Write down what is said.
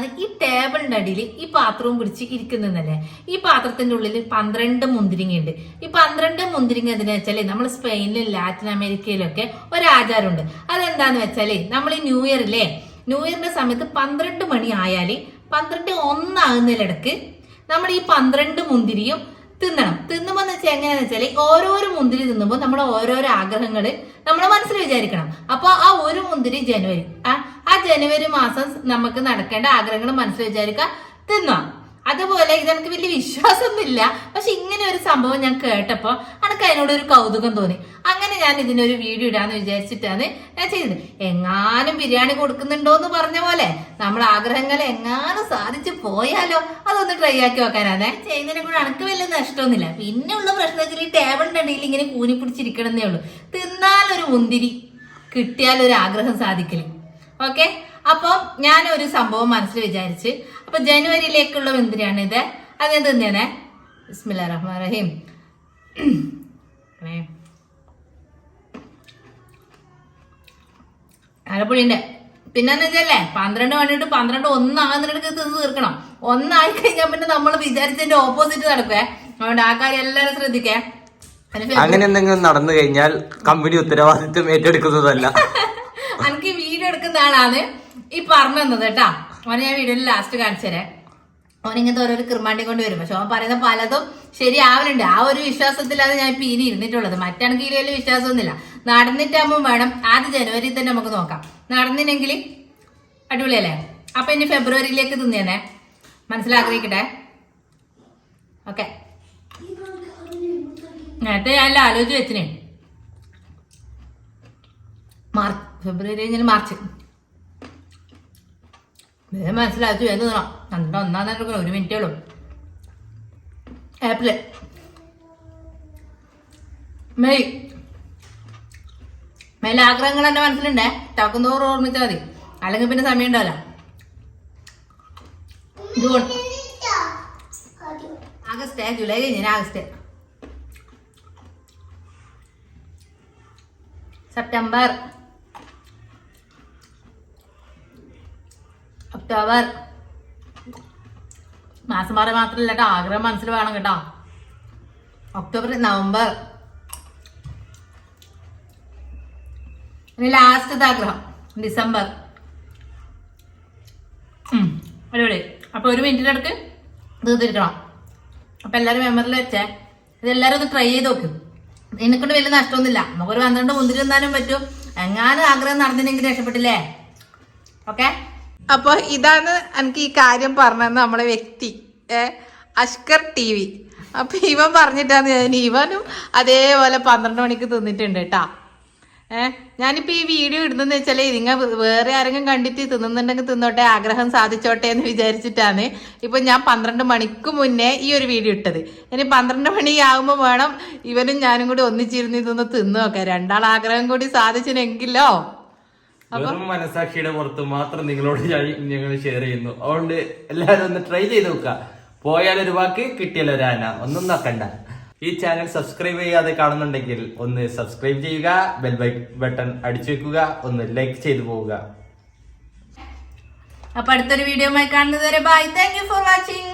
ഞാൻ ഈ ടേബിളിന്റെ അടിയിൽ ഈ പാത്രവും പിടിച്ച് ഇരിക്കുന്നതല്ലേ ഈ പാത്രത്തിന്റെ ഉള്ളിൽ പന്ത്രണ്ട് മുന്തിരിങ്ങ ഉണ്ട്. ഈ പന്ത്രണ്ട് മുന്തിരിങ്ങ എന്തിനാ വെച്ചാൽ നമ്മൾ സ്പെയിനിലും ലാറ്റിൻ അമേരിക്കയിലൊക്കെ ഒരു ആചാരമുണ്ട് അതെന്താന്ന് വെച്ചാൽ നമ്മൾ ഈ ന്യൂ ഇയറിലെ ന്യൂ ഇയറിന്റെ സമയത്ത് പന്ത്രണ്ട് മണി ആയാൽ പന്ത്രണ്ട് ഒന്നാകുന്നതിലിടക്ക് നമ്മൾ ഈ പന്ത്രണ്ട് മുന്തിരിയും തിന്നണം. തിന്നുമ്പോൾ എന്ന് വെച്ചാൽ എങ്ങനെയാന്ന് വെച്ചാൽ ഓരോരോ മുന്തിരി തിന്നുമ്പോൾ നമ്മുടെ ഓരോരോ ആഗ്രഹങ്ങൾ നമ്മുടെ മനസ്സിൽ വിചാരിക്കണം. അപ്പൊ ആ ഒരു മുന്തിരി ജനുവരി ആ ആ ജനുവരി മാസം നമുക്ക് നടക്കേണ്ട ആഗ്രഹങ്ങൾ മനസ്സിൽ വിചാരിക്കുക തിന്നാം അതുപോലെ ഇതെനിക്ക് വലിയ വിശ്വാസമൊന്നുമില്ല. പക്ഷെ ഇങ്ങനെ ഒരു സംഭവം ഞാൻ കേട്ടപ്പോ എനിക്ക് അതിനോട് ഒരു കൗതുകം തോന്നി. അങ്ങനെ ഞാൻ ഇതിനൊരു വീഡിയോ ഇടാന്ന് വിചാരിച്ചിട്ടാണ് ഞാൻ ചെയ്തത്. എങ്ങാനും ബിരിയാണി കൊടുക്കുന്നുണ്ടോ എന്ന് പറഞ്ഞ പോലെ നമ്മൾ ആഗ്രഹങ്ങൾ എങ്ങാനും സാധിച്ചു പോയാലോ? അതൊന്ന് ട്രൈ ആക്കി വെക്കാനാണ് ചെയ്യുന്നതിനെ കൂടെ അനക്ക് വലിയ നഷ്ടമൊന്നുമില്ല. പിന്നെ ഉള്ള പ്രശ്നം വെച്ചാൽ ഈ ടേബിളിന്റെ അടിയിൽ ഇങ്ങനെ കൂനി പിടിച്ചിരിക്കണമെന്നേ ഉള്ളൂ. തിന്നാൽ ഒരു മുന്തിരി കിട്ടിയാൽ ഒരു ആഗ്രഹം സാധിക്കില്ല ഓക്കെ അപ്പോൾ ഞാൻ ഒരു സംഭവം മനസ്സിൽ വിചാരിച്ച്. അപ്പൊ ജനുവരിയിലേക്കുള്ള മുന്തിരിയാണ് ഇത്. അത് ഞാൻ തിന്നേനെ ബിസ്മില്ല റഹ്മാൻ റഹീം. ഏ. ആലപ്പുഴന്റെ പിന്നെന്ന് വെച്ചല്ലേ പന്ത്രണ്ട് മണിട്ട് പന്ത്രണ്ട് ഒന്നാകുന്നിടക്ക് തിന്ന് തീർക്കണം. ഒന്നായി കഴിഞ്ഞാൽ പിന്നെ നമ്മൾ വിചാരിച്ചതിന്റെ ഓപ്പോസിറ്റ് നടക്കുവേ. അതുകൊണ്ട് ആ കാര്യം എല്ലാവരും ശ്രദ്ധിക്കേ. അങ്ങനെ എന്തെങ്കിലും നടന്നു കഴിഞ്ഞാൽ കമ്പനി ഉത്തരവാദിത്വം ഏറ്റെടുക്കുന്നതല്ല. എനിക്ക് വീഡിയോ എടുക്കുന്ന ആളാണ് ഈ പറഞ്ഞു തന്നത് കേട്ടാ. ഞാൻ വീഡിയോയിൽ ലാസ്റ്റ് കാണിച്ചു തരാം. ഓൻ ഇങ്ങനത്തെ ഓരോരോ കൃമാണ്ടി കൊണ്ട് വരും. പക്ഷെ അവൻ പറയുന്ന പലതും ശരിയാവലുണ്ട്. ആ ഒരു വിശ്വാസത്തിലാണ് ഞാൻ ഇപ്പൊ ഇനി ഇരുന്നിട്ടുള്ളത്. മറ്റാണെങ്കിൽ വലിയ വിശ്വാസമൊന്നുമില്ല. നടന്നിട്ടാകുമ്പോൾ വേണം ആദ്യ ജനുവരി തന്നെ നമുക്ക് നോക്കാം. നടന്നില്ലെങ്കിൽ അടിപൊളിയല്ലേ? അപ്പൊ ഇനി ഫെബ്രുവരിയിലേക്ക് തിന്നേനെ മനസ്സിലാഗ്രഹിക്കട്ടെ ഓക്കെ. നേരത്തെ ഞാൻ ആലോചിച്ച് വെച്ചിനെ. മാർച്ച് ഫെബ്രുവരി കഴിഞ്ഞാൽ മാർച്ച്. മനസ്സിലാക്കി. എന്ന് പന്ത്രണ്ട് ഒന്നാം തന്നെ എടുക്കണം. ഒരു മിനിറ്റേ ഉള്ളൂ. April May. മെയിലെ ആഗ്രഹങ്ങൾ എന്റെ മനസ്സിലുണ്ടേ? തക്കുന്നോറ് ഓർമ്മിച്ചാൽ മതി. അല്ലെങ്കിൽ പിന്നെ സമയം ഉണ്ടാവില്ല. ജൂൺ ആഗസ്റ്റ് ജൂലൈ കഴിഞ്ഞ ആഗസ്റ്റ്. സെപ്റ്റംബർ. ഒക്ടോബർ. മാസം മാറി മാത്രമല്ല കേട്ടോ. ആഗ്രഹം മനസ്സിൽ വേണം കേട്ടോ. October November. ഇനി ലാസ്റ്റത്തെ ആഗ്രഹം. ഡിസംബർ. അടിപൊളി. അപ്പൊ ഒരു മിനിറ്റിന്റെ അടുക്ക് തീർത്തിരിക്കണം. അപ്പൊ എല്ലാരും മെമ്മറിൽ വെച്ചേ. ഇതെല്ലാരും ഒന്ന് ട്രൈ ചെയ്ത് നോക്കും. എന്നെക്കൊണ്ട് വലിയ നഷ്ടമൊന്നുമില്ല. നമുക്കൊരു പന്ത്രണ്ട് മുന്തിരി തന്നാലും പറ്റും. എങ്ങാനും ആഗ്രഹം നടന്നില്ലെങ്കിൽ രക്ഷപ്പെട്ടില്ലേ? ഓക്കെ അപ്പോൾ ഇതാണ് എനിക്ക് ഈ കാര്യം പറഞ്ഞത് നമ്മളെ വ്യക്തി അഷ്കർ ടി വി. അപ്പൊ ഇവൻ പറഞ്ഞിട്ടാണ് ഞാൻ ഇവനും അതേപോലെ പന്ത്രണ്ട് മണിക്ക് തിന്നിട്ടുണ്ട് കേട്ടാ ഏ ഞാനിപ്പോ ഈ വീഡിയോ ഇടുന്നെന്ന് വെച്ചാൽ നിങ്ങൾ വേറെ ആരെങ്കിലും കണ്ടിട്ട് തിന്നുന്നുണ്ടെങ്കിൽ തിന്നോട്ടെ ആഗ്രഹം സാധിച്ചോട്ടെ എന്ന് വിചാരിച്ചിട്ടാണ് ഇപ്പൊ ഞാൻ പന്ത്രണ്ട് മണിക്ക് മുന്നേ ഈ ഒരു വീഡിയോ ഇട്ടത്. ഇനി പന്ത്രണ്ട് മണിയാകുമ്പോൾ വേണം ഇവനും ഞാനും കൂടി ഒന്നിച്ചിരുന്ന് ഇതൊന്ന് തിന്നു നോക്കാം രണ്ടാൾ ആഗ്രഹം കൂടി സാധിച്ചിനെങ്കിലോ വെറും മനസാക്ഷിയുടെ പുറത്ത് മാത്രം നിങ്ങളോട് ഞങ്ങൾ ഷെയർ ചെയ്യുന്നു. അതുകൊണ്ട് എല്ലാവരും ഒന്ന് ട്രൈ ചെയ്ത് നോക്കുക. പോയാൽ ഒരു വാക്ക് കിട്ടിയാൽ ഒരു ആന. ഒന്നും നോക്കണ്ട. ഈ ചാനൽ സബ്സ്ക്രൈബ് ചെയ്യാതെ കാണുന്നുണ്ടെങ്കിൽ ഒന്ന് സബ്സ്ക്രൈബ് ചെയ്യുക ബെൽ ബട്ടൺ അടിച്ചു വെക്കുക ഒന്ന് ലൈക്ക് ചെയ്തു പോവുക. അപ്പൊ അടുത്തൊരു വീഡിയോ കാണുന്നത് വരെ bye thank you for watching